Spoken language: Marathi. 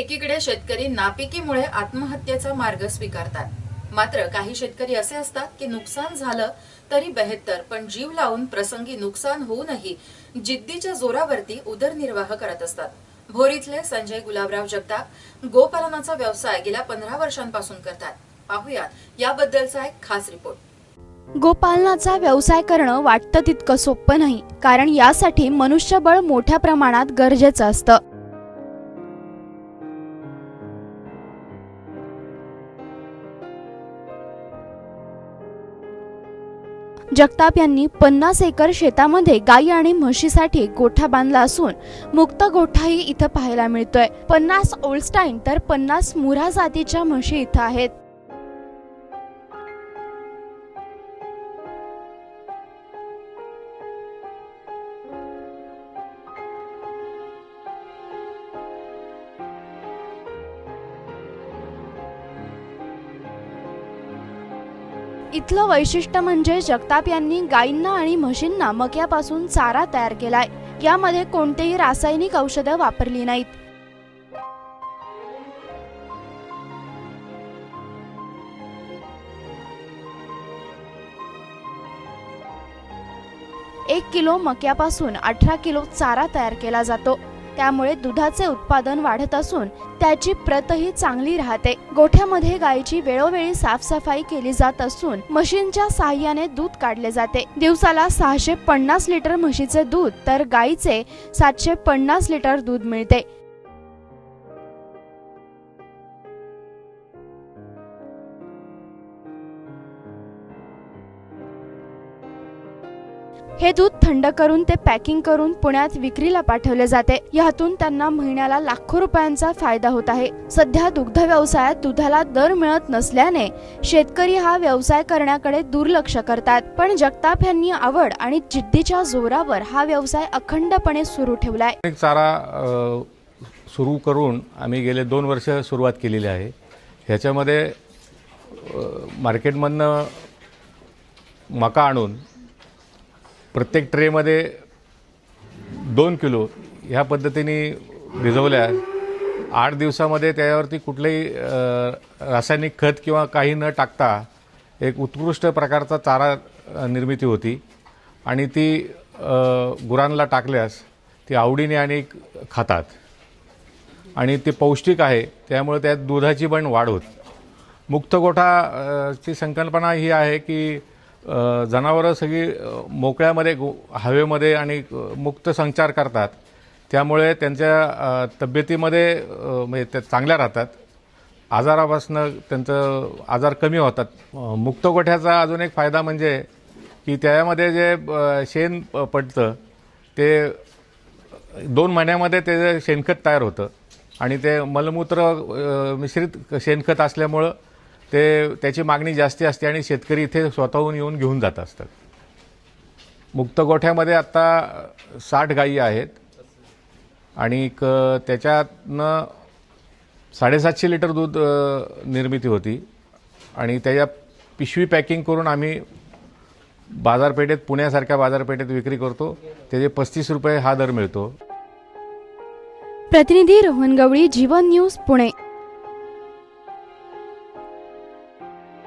एकीकडे शेतकरी नापिकीमुळे आत्महत्येचा मार्ग स्वीकारतात. मात्र काही शेतकरी असे असतात की नुकसान झालं तरी बेहत्तर पण जीव लावून प्रसंगी नुकसान होऊनही जिद्दीच्या जोरावरती उदरनिर्वाह करत असतात. भोर इथले संजय गुलाबराव जगताप गोपालनाचा व्यवसाय गेल्या पंधरा वर्षांपासून करतात. पाहुयात याबद्दलचा एक खास रिपोर्ट. गोपालनाचा व्यवसाय करणं वाटतं तितकं सोपं नाही कारण यासाठी मनुष्यबळ मोठ्या प्रमाणात गरजेचं असतं. जगताप यांनी पन्नास एकर शेतामध्ये गाई आणि म्हशीसाठी गोठा बांधला असून मुक्त गोठाही इथं पाहायला मिळतोय. पन्नास ओल्स्टाईन तर पन्नास मुरा जातीच्या म्हशी इथं आहेत. इथलं वैशिष्ट्य म्हणजे जगताप यांनी गायींना आणि म्हशींना मक्यापासून चारा तयार केलाय. यामध्ये कोणतेही रासायनिक औषधं वापरली नाहीत. एक किलो मक्यापासून अठरा किलो चारा तयार केला जातो. त्यामुळे दुधाचे उत्पादन वाढत असून त्याची प्रतही चांगली राहते. गोठ्यामध्ये गायीची वेळोवेळी साफसफाई केली जात असून म्हशींच्या साह्याने दूध काढले जाते. दिवसाला सहाशे पन्नास लिटर म्हशीचे दूध तर गायीचे सातशे पन्नास लिटर दूध मिळते. हे दूध थंड करून ते पॅकिंग करून पुण्यात विक्रीला पाठवले जाते. यातून त्यांना महिन्याला लाखो रुपयांचा फायदा होत आहे. सध्या दुग्ध व्यवसायात दुधाला दर मिळत नसल्याने शेतकरी हा व्यवसाय करण्याकडे दुर्लक्ष करतात. पण जगताप यांनी आवड आणि जिद्दीच्या जोरावर हा व्यवसाय अखंडपणे सुरू ठेवलाय. चारा सुरू करून आम्ही गेले दोन वर्ष सुरुवात केलेली आहे. ह्याच्यामध्ये मार्केटमधनं मका आणून प्रत्येक ट्रेमध्ये दोन किलो ह्या पद्धतीने भिजवल्या. आठ दिवसामध्ये त्याच्यावरती कुठलंही रासायनिक खत किंवा काही न टाकता एक उत्कृष्ट प्रकारचा चारा निर्मिती होती. आणि ती गुरांना टाकल्यास ती आवडीने आणि खातात. आणि ते पौष्टिक आहे त्यामुळे त्यात दुधाची पण वाढ होत. मुक्त गोठा ची संकल्पना ही आहे की जनावरं सगळी मोकळ्यामध्ये गो हवेमध्ये आणि मुक्त संचार करतात. त्यामुळे त्यांच्या तब्येतीमध्ये म्हणजे त्या चांगल्या राहतात. आजारापासनं त्यांचं आजार कमी होतात. मुक्त गोठ्याचा अजून एक फायदा म्हणजे की त्यामध्ये जे शेण पडतं ते दोन महिन्यामध्ये ते शेणखत तयार होतं. आणि ते मलमूत्र मिश्रित शेणखत असल्यामुळं ते त्याची मागणी जास्ती असते आणि शेतकरी इथे स्वतःहून येऊन घेऊन जात असतात. मुक्त गोठ्यामध्ये आत्ता साठ गायी आहेत. आणि त्याच्यातनं साडेसातशे लिटर दूध निर्मिती होती. आणि त्याच्या पिशवी पॅकिंग करून आम्ही बाजारपेठेत पुण्यासारख्या बाजारपेठेत विक्री करतो. त्याचे पस्तीस रुपये हा दर मिळतो. प्रतिनिधी रोहन गवळी जीवन न्यूज पुणे.